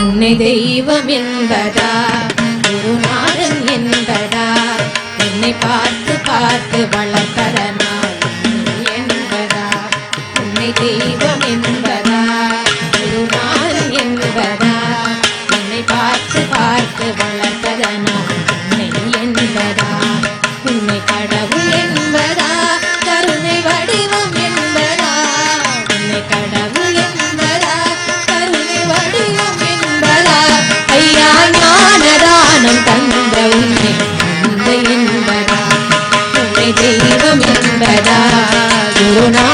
உன்னை தெய்வம் என்பதா? குருநாதன் என்பதா? என்னை பார்த்து பார்த்து வளர்த்ததனால் என்பதா? உன்னை தெய்வம் என்பதா? குருநாதன் என்பதா? என்னை பார்த்து பார்த்து வளர்த்ததனால் உன்னை என்பதா? உன்னை கடவுள் என்பதா? தெய்வம் என்பதா குருநா